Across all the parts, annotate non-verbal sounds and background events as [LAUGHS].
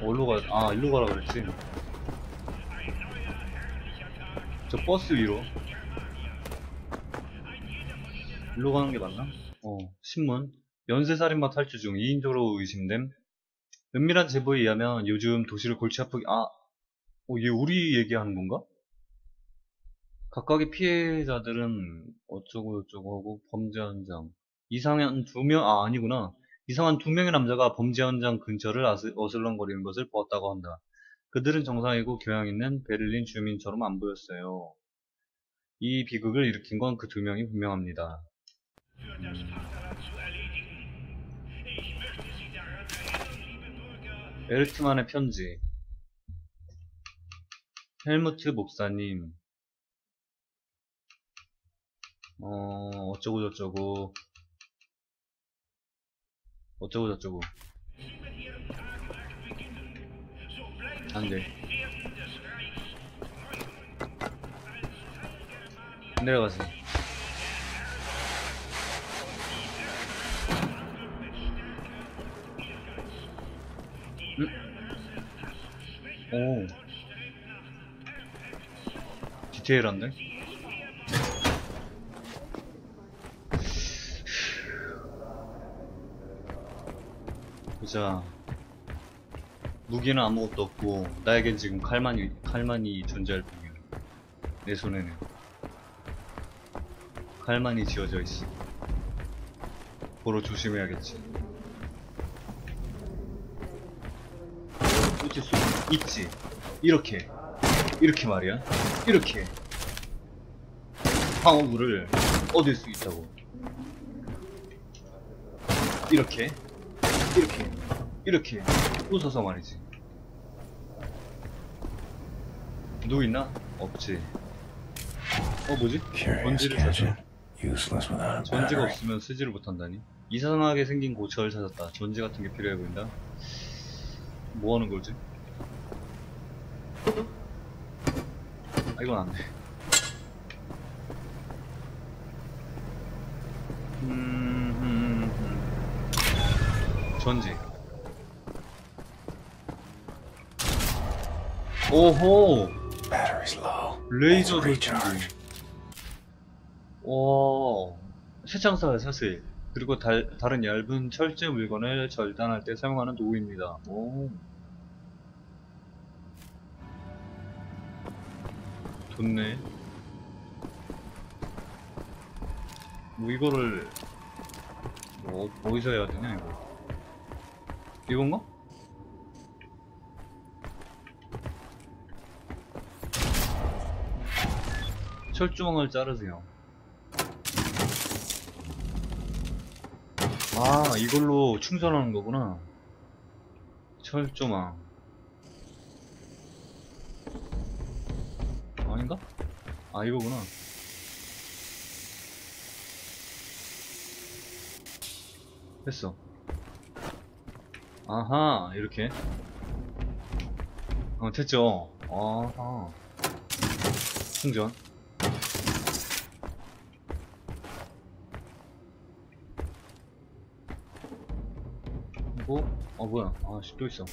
어디로 가? 아 일로 가라 그랬지. 저 버스 위로. 일로 가는 게 맞나? 어 신문. 연쇄살인마 탈주 중 2인조로 의심됨. 은밀한 제보에 의하면 요즘 도시를 골치 아프게 아, 어, 얘 우리 얘기하는 건가? 각각의 피해자들은 어쩌고 저쩌고 하고 범죄 현장 이상한 두명 아 아니구나 이상한 두 명의 남자가 범죄 현장 근처를 어슬렁거리는 것을 보았다고 한다. 그들은 정상이고 교양 있는 베를린 주민처럼 안 보였어요. 이 비극을 일으킨 건 그 두 명이 분명합니다. 에르트만의 편지 헬무트 목사님 어 어쩌고저쩌고 어쩌고 저쩌고 안돼 내려가세요 음? 오 디테일한데? 보자 무기는 아무것도 없고 나에겐 지금 칼만이 칼만이 존재할 뿐이야. 내 손에는. 칼만이 지어져 있어. 보러 조심해야겠지. 꽂힐 수 있지. 이렇게. 이렇게 말이야. 이렇게. 방어구를 얻을 수 있다고. 이렇게. 이렇게. 이렇게 웃어서 말이지. 누구 있나? 없지. 어 뭐지? 전지를 찾아. 전지가 없으면 쓰지를 못한다니? 이상하게 생긴 고철 찾았다. 전지 같은 게 필요해 보인다. 뭐 하는 거지? 아 이건 안돼. 음, 음, 음, 음. 전지. 오호. 레이저 돌진기 와 세창사 사슬 그리고 다, 른 얇은 철제 물건을 절단할 때 사용하는 도구입니다. 오. 좋네. 뭐 이거를 뭐, 뭐 어디서 해야 되냐 이거? 이건가? 철조망을 자르세요. 아, 이걸로 충전하는 거구나. 철조망. 아닌가? 아, 이거구나. 했어. 아하, 이렇게. 어, 됐죠. 아하. 충전. 어? 뭐야. 아씨 또 있어.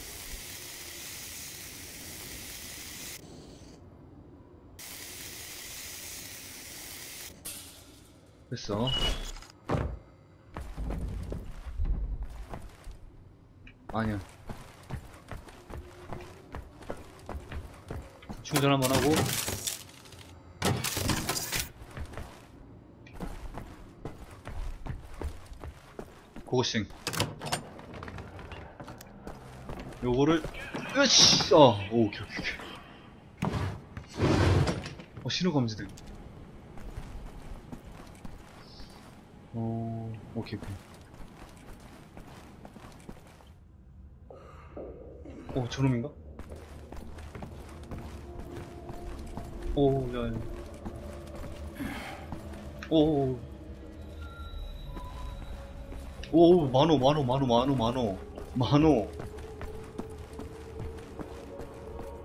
됐어. 아니야. 충전 한번 하고. 고고싱. 요거를 으씨! 어 오케이 오케이 오케이. 어 신호 감지된 어 오케이 오케이. 어 저놈인가? 오야야. 오오오 오 만호 만호 만호 만호 만호. 만호.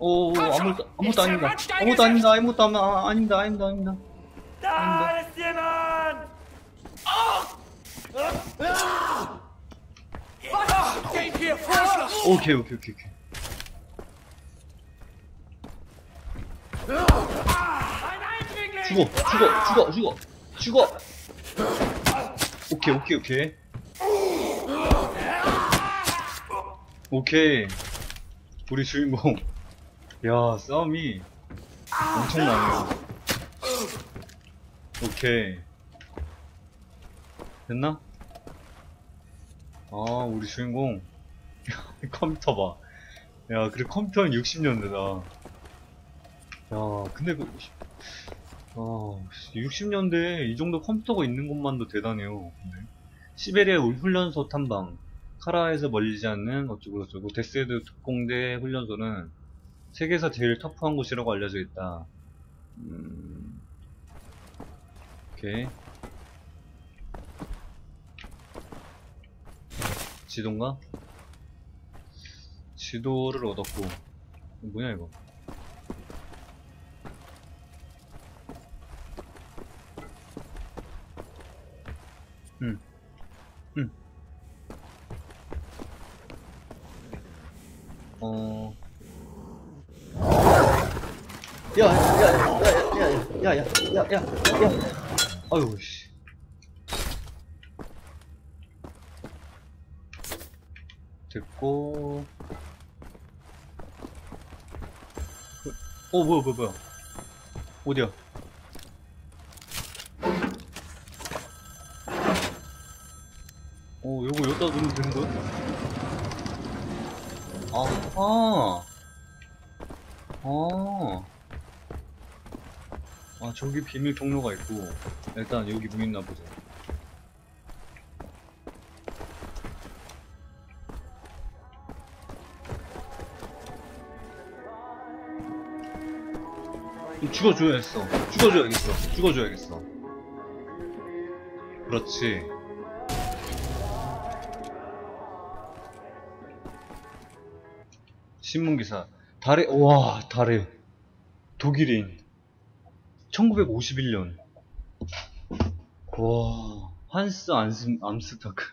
아무것도, 아무것도 아닙니다. 아무것도 아닙니다. 아무것도 아닙니다. 아, 아닙니다. 아닙니다. 아닙니다. Jemand! 오케이, 오케이, 오케이, 오케이. 죽어, 죽어, 죽어, 죽어, 죽어. 오케이, 오케이, 오케이. 오케이. 우리 주인공. 야, 싸움이 엄청나네요. 오케이. 됐나? 아, 우리 주인공. [LAUGHS] 컴퓨터 봐. 야, 그래, 컴퓨터는 60년대다. 야, 근데 그, 아, 60년대에 이 정도 컴퓨터가 있는 것만도 대단해요. 근데. 시베리아 울 훈련소 탐방. 카라에서 멀리지 않는 어쩌고저쩌고 데스헤드 특공대 훈련소는 세계에서 제일 터프한 곳이라고 알려져 있다. 음... 오케이. 지도인가? 지도를 얻었고. 뭐냐, 이거? 응. 응. 어. 야, 야, 야, 야, 야, 야, 야, 야, 야, 야, 야. 아유, 씨. 됐고. 어, 뭐야, 뭐야, 뭐야. 어디야? 어, 요거 여기다 놓으면 되는 거야? 아하. 아. 아, 저기 비밀 통로가 있고. 일단 여기 뭐 있나 보자. 죽어줘야겠어. 죽어줘야겠어. 죽어줘야겠어. 그렇지. 신문기사. 달에, 와, 달에. 독일인. 1951년. 와, 한스 안스, 암스타크.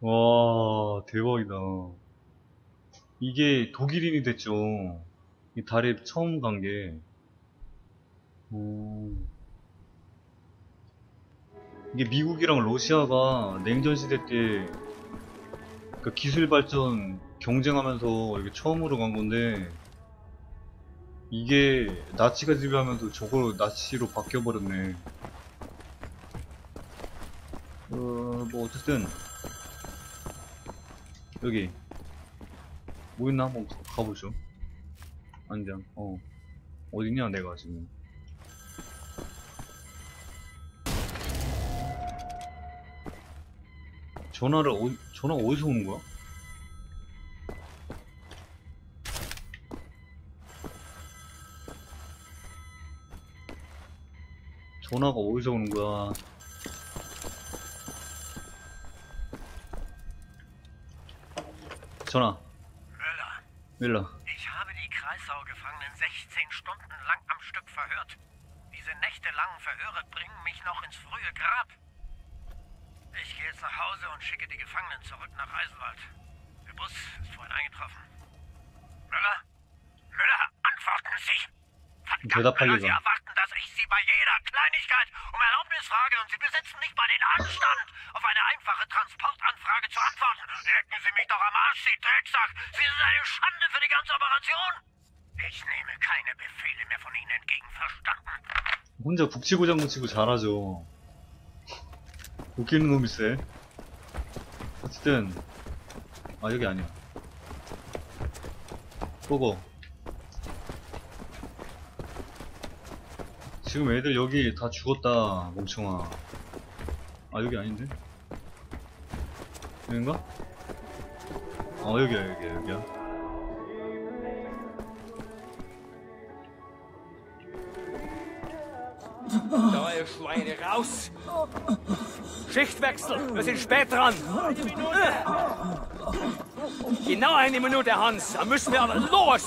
와, 대박이다. 이게 독일인이 됐죠. 이 달에 처음 간 게. 오. 이게 미국이랑 러시아가 냉전 시대 때그 기술 발전 경쟁하면서 이게 처음으로 간 건데 이게 나치가 지배하면서 저거 나치로 바뀌어버렸네. 어, 뭐 어쨌든 여기 뭐 있나 한번 가- 가보죠. 안장. 어 어디냐 내가 지금. 전화를 어, 전화가 어디서 오는 거야? 전화가 어디서 오는 거야? 전화. Müller, 밀라. ich habe die Kreisau-Gefangenen 16 Stunden lang am Stück verhört. Diese nächtelangen Verhöre bringen mich noch ins frühe Grab. Ich gehe jetzt nach Hause und schicke die Gefangenen zurück nach Eisenwald. Der Bus ist vorhin eingetroffen. Müller? Müller, antworten Sie! Verdammt, 대답하기가. Müller, Sie erwarten, Erlaubnis frage und Sie besitzen nicht mal den Anstand, auf eine einfache Transportanfrage zu antworten. Lecken Sie mich doch am Arsch, Sie Drecksack! Sie sind eine Schande für die ganze Operation! Ich nehme keine Befehle mehr von Ihnen entgegen, verstanden? 혼자 북치고 장구치고 잘하죠. 웃기는 놈이세. 어쨌든 아 여기 아니야. 보고. 지금 애들 여기 다 죽었다 멍청아. 아 여기 아닌데? 여긴가? 어 여기야 여기야 여기야 Da, ihr Schweine, raus! Schichtwechsel, wir sind spät dran. Genau eine Minute, Hans. Da müssen wir aber los!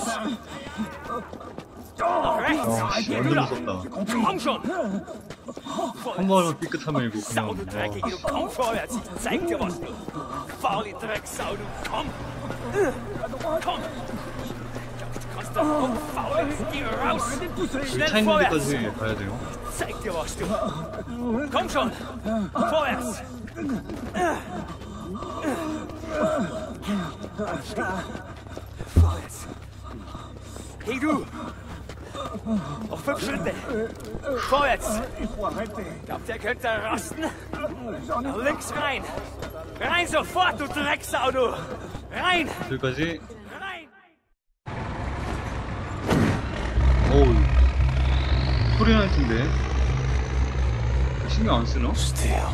Hey, du. Noch fünf Schritte. Vorwärts. Glaubt, ihr könnt da rasten? Nach links rein. Rein sofort, du Drecksau, du. Rein. 여기까지 Rein. 어우 소리 날 텐데 신경 안 쓰나? Steel.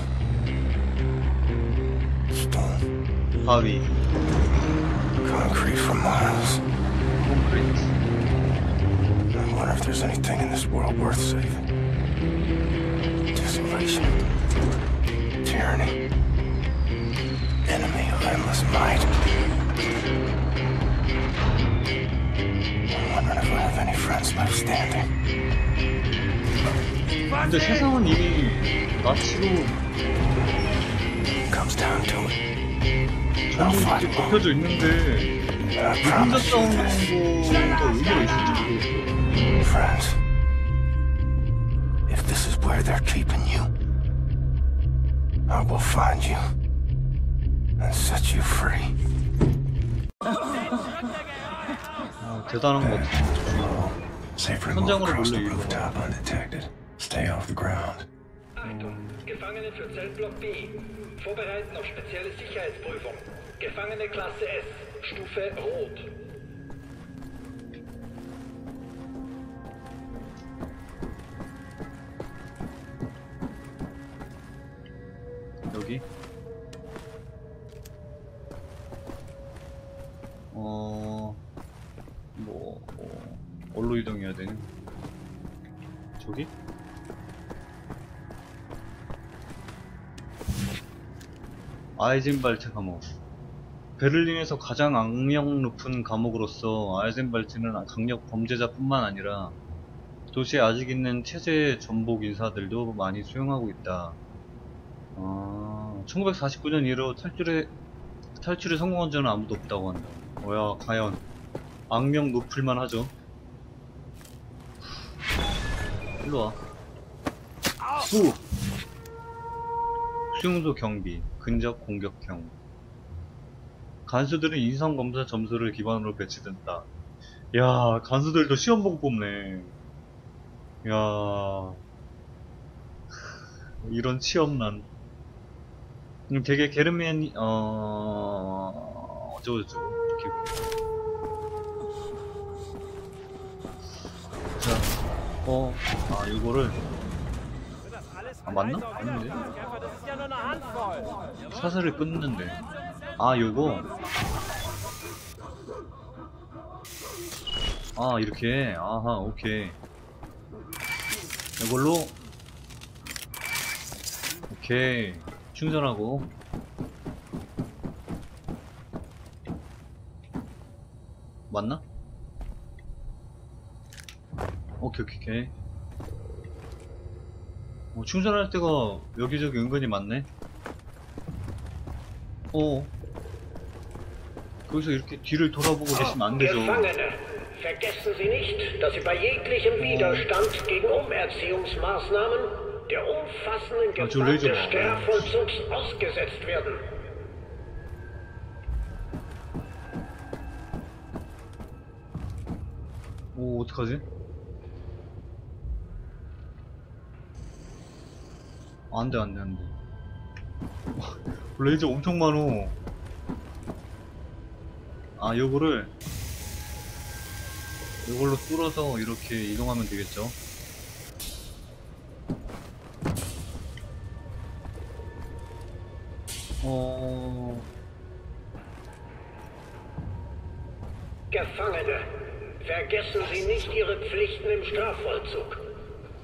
Stone. 바위 Concrete for miles. 콘크리트 I wonder if there's anything in this world worth saving. Desolation. Tyranny. Enemy of endless might. I'm wondering if I have any friends left standing. 근데 세상은 이미 나치로 Comes down to it. 전부 이렇게 덮여져 있는데 And I 혼자 promise you 싸우는 this. 거가 의미가 있을지 모르겠어 Friends, if this is where they're keeping you, I will find you and set you free. 아, 대단한 것 같아 Safe for 현장으로 across 몰래 the 이거 rooftop undetected. Stay off the ground. Achtung, Gefangene für Zellblock B. Vorbereiten auf spezielle Sicherheitsprüfung. Gefangene Klasse S. Stufe Rot. 여기 어... 뭐... 뭐... 어디로 이동해야 되니? 저기? 아이젠발트 감옥 베를린에서 가장 악명 높은 감옥으로서 아이젠발트는 강력 범죄자뿐만 아니라 도시에 아직 있는 체제 전복 인사들도 많이 수용하고 있다. 아, 1949년 이후 탈출에 탈출에 성공한 자는 아무도 없다고 한다. 뭐야, 과연 악명 높을만 하죠. 일로 와. 후! 수용소 경비, 근접 공격형. 간수들은 인성검사 점수를 기반으로 배치된다. 야, 간수들도 시험 보고 뽑네. 야, 이런 취업난. 음, 되게 게르멘, 어, 어쩌고저쩌고. 자, 어, 아, 이거를. 아, 맞나? 아닌데? 사슬을 끊는데. 아, 요거. 아, 이렇게. 아하, 오케이. 이걸로. 오케이. 충전하고. 맞나? 오케이, 오케이, 오케이. 어, 충전할 때가 여기저기 은근히 많네. 어. 거기서 이렇게 뒤를 돌아보고 계시면 안 되죠. Gefangene, vergessen Sie nicht, dass Sie bei jeglichem Widerstand gegen Umerziehungsmaßnahmen der umfassenden Ja, Gewalt Julie, des ja. Strafvollzugs ausgesetzt werden. 오, 어떡하지? 안 돼, 안 돼, 안 돼. 레이저 엄청 많어. 아, 요거를, 요걸로 뚫어서 이렇게 이동하면 되겠죠? 어... Gefangene, vergessen Sie nicht Ihre Pflichten im Strafvollzug.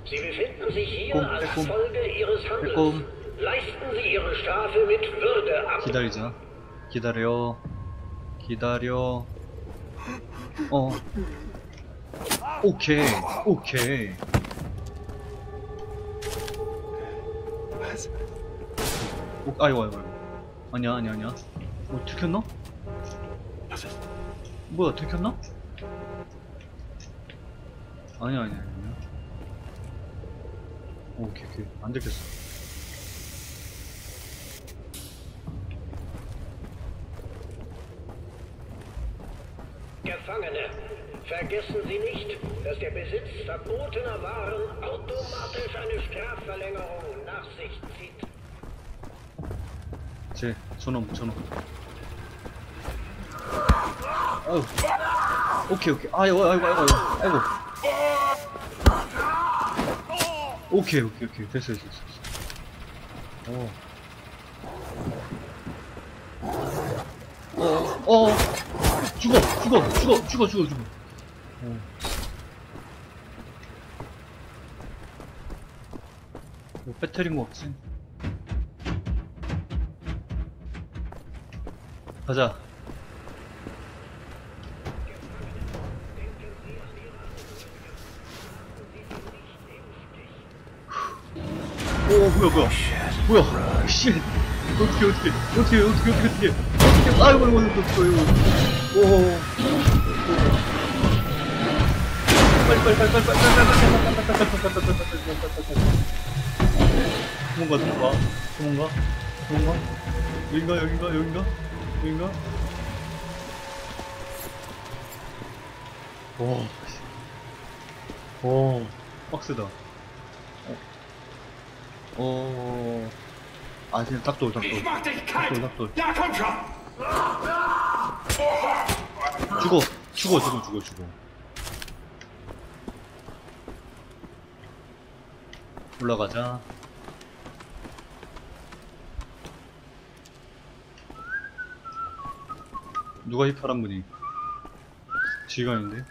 Sie befinden sich hier als. Folge Ihres Handels. Leisten Sie Ihre Strafe mit Würde ab. 기다리자. 기다려. 기다려. 어. 오케이. 오케이. 오, 아이고, 아이고. 아니야, 아니야, 아니야. 어, 들켰나? 뭐야, 들켰나? 아니야, 아니야, 아니야. 오케이, 오케이. 안 들켰어. Vergessen Sie nicht, dass der Besitz verbotener Waren automatisch eine Strafverlängerung nach sich zieht. 제 저놈 저놈 아유 오케이 오케이 아이고 아이고 아이고 아이고 오케이 오케이 오케이 됐어 됐어 됐어 오. 어, 어, 죽어, 죽어, 죽어, 죽어, 죽어, 죽어. 어. 뭐 배터리인 거 없지? 가자. 오, 뭐야, 뭐야. 뭐야. 씨. 어떻게, 어떻게, 어떻게, 어떻게, 어떻게. 어떻게, 아이고, 아이고, 아이고, 아이고. 오. 빨리 빨리 빨리 빨리 빨리 도망가 여긴가 여긴가 여긴가 여긴가 와와 빡세다 어 아, 지금 닭돌, 닭돌. 닭돌, 닭돌. 죽어, 죽어, 죽어, 죽어, 죽어. 올라가자. 누가 이 파란 분이? 지휘관인데?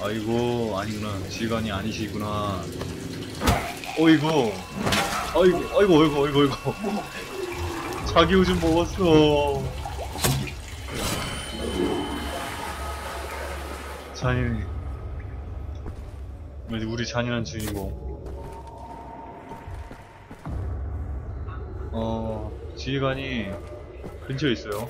아이고, 아니구나. 지휘관이 아니시구나. 어이구. 아이고, 아이고, 아이고, 아이고, 아이고. 자기 오줌 먹었어. 잔인해. 우리, 잔인한 주인공. 어, 지휘관이 근처에 있어요.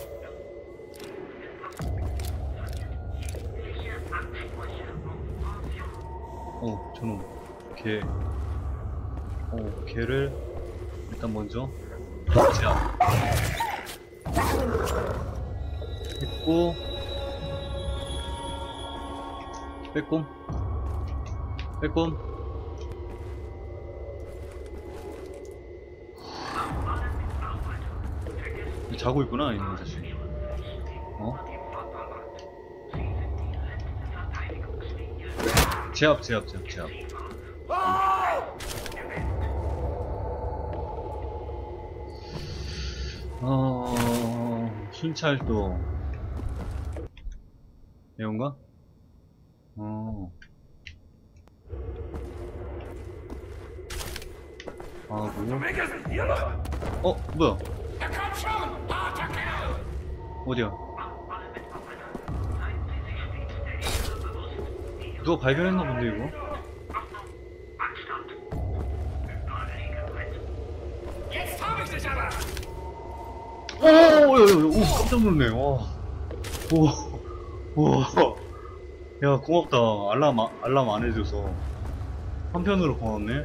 어, 저놈. 개. 어, 걔를 일단 먼저 제압 했고 빼꼼 빼꼼 자고 있구나 이놈 자식 어? 제압 제압 제압 제압 어, 순찰도. 이건가? 어. 아, 뭐? 어, 뭐야? 어디야? 누가 발견했나 본데, 이거? Jetzt hab ich dich aber! 오, 오, 오, 오, 깜짝 놀랐네. 와. 오, 와. 야, 고맙다. 알람, 아- 알람 안 해줘서. 한편으로 고맙네.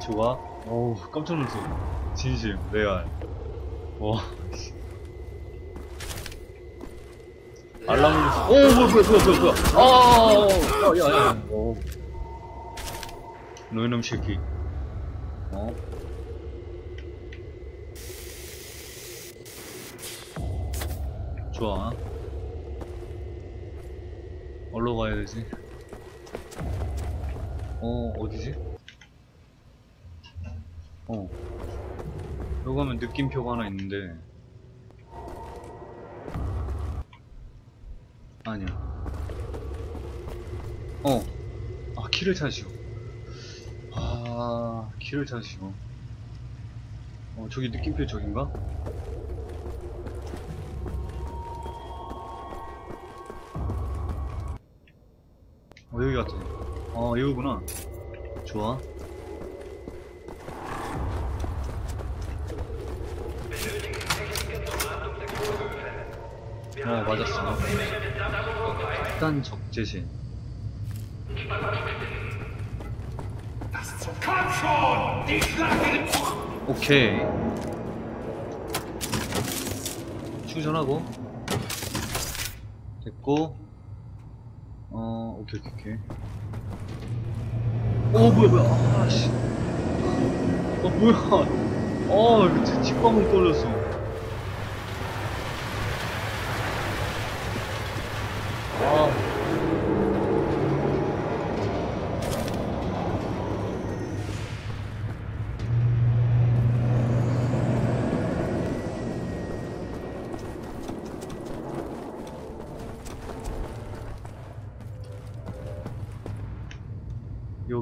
좋아. 어우, 깜짝 놀랐어. 진심, 레알. 와. 씨. 알람. 오, 뭐야, 뭐야, 뭐야, 뭐야, 뭐야. 아, 야, 야, 야. 오. 너 이놈 새끼. 어? 좋아. 어디로 가야 되지? 어, 어디지? 어. 여기 가면 느낌표가 하나 있는데. 아니야. 어. 아, 키를 찾으시오. 아, 키를 찾으시오. 어, 저기 느낌표 저긴가? 어, 여기 같아. 어, 여기구나. 좋아. 맞았어. 일단 적재신. 오케이. 충전하고. 됐고. 어, 오케이, 오케이, 오케이. 어, 뭐야, 뭐야. 아, 씨. 어, 뭐야. 어, 이거 제 직방울 떨렸어.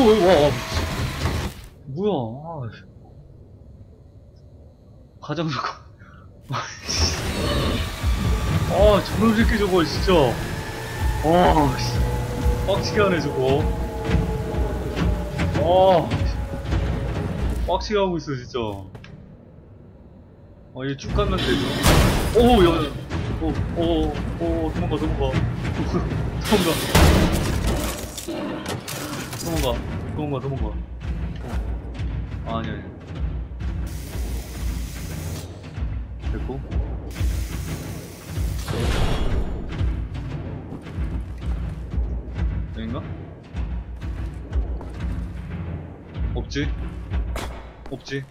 어? 오, 이거 와. 뭐야? 아, 씨. 가장 좋고. [LAUGHS] 아, 저놈 새끼 저거 진짜. 아, 씨. 빡치게 하네 저거. 아, 씨. 빡치게 하고 있어 진짜. 아, 얘 쭉 가면 되죠. 오, 야, 야. 오, 오, 오, 도망가, 도망가. [LAUGHS] 도망가. 도망가, 도망가, 도망가. 어. 아니, 아니. 됐고. 여긴가? 없지? 없지?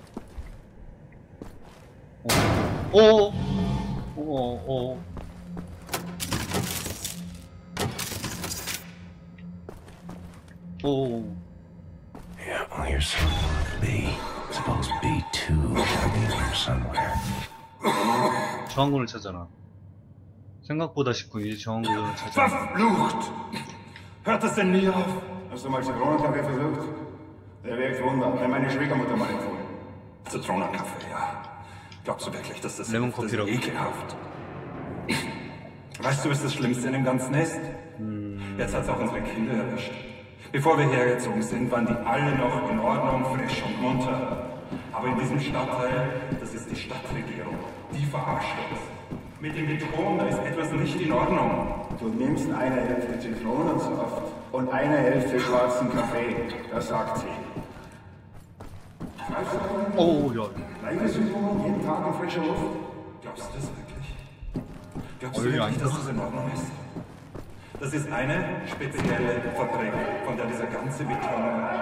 어. 어. 어. 어. 어. 어. Yeah, well, here's B. Suppose B2 should be here somewhere. 저항군을 찾아라. 생각보다 쉽군. 이제 저항군을 찾아. Verflucht! Hört das denn nie auf? Hast du mal Zitronenkaffee versucht? Der wirkt Wunder. Hat mir meine Schwiegermutter mal empfohlen. Zitronenkaffee, ja. Glaubst du wirklich, dass das Lemon hilft? Das ist Coffee ekelhaft. Weißt du, was das Schlimmste in dem Ganzen ist? Jetzt hat's auch unsere Kinder erwischt. Bevor wir hergezogen sind, waren die alle noch in Ordnung, frisch und munter. Aber in diesem Stadtteil, das ist die Stadtregierung, die verarscht uns. Mit dem Beton, da ist etwas nicht in Ordnung. Du nimmst eine Hälfte Zitronensaft und eine Hälfte schwarzen Kaffee. Das sagt sie. Oh, ja. Leibesübungen, jeden Tag in frischer Luft. Glaubst du das wirklich? Glaubst Oh, du wirklich, dass das in Ordnung ist? Das ist eine spezielle Fabrik, von der dieser ganze Beton...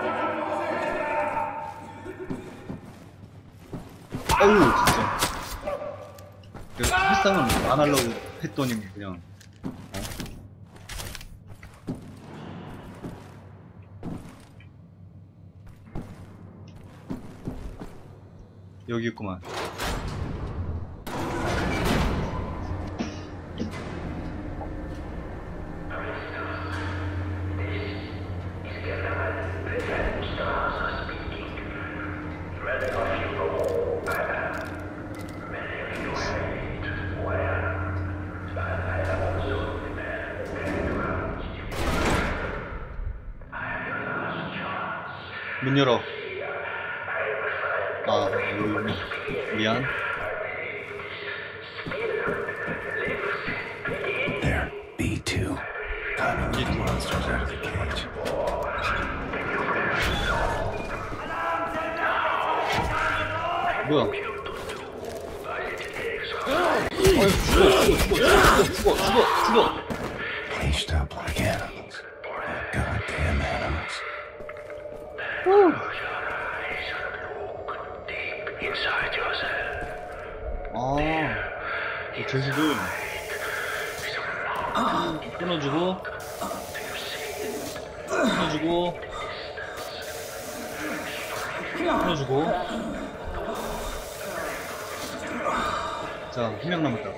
어우, 진짜. 그 헬스장은 안 하려고 했더니 그냥. 어? 여기 있구만. Leon. There, B2. Time to get the monsters out of the cage. Well. Like animals. Like goddamn animals. Inside your 아, 이 돼지들. 끊어주고, 끊어주고, 끊어주고. 자, 한 명 남았다.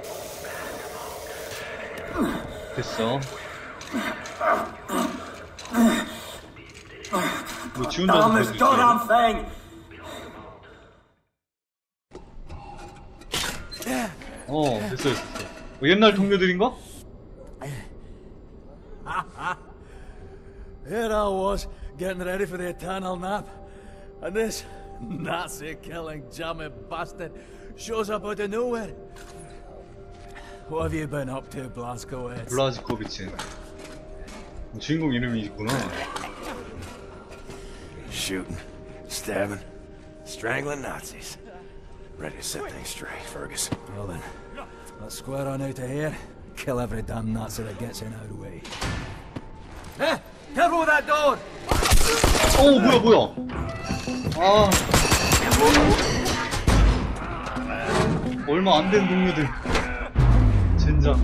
됐어. 뭐, 지 혼자서 볼수 어. thing! 어, 됐어, 됐어. 어, 옛날 동료들인가? Here I was, getting ready for the eternal nap. And this Nazi killing German bastard shows up out of nowhere. What have you been up to, Blazkowicz? 블라지코비치. 주인공 이름이 있구나. Shooting, stabbing, strangling Nazis. Ready to set things straight, Fergus. Well then, let's square on out of here. Kill every damn Nazi that gets in our way. Hey! Careful with that door! 어, 뭐야, 뭐야. 아. 얼마 안 된 동료들. 젠장.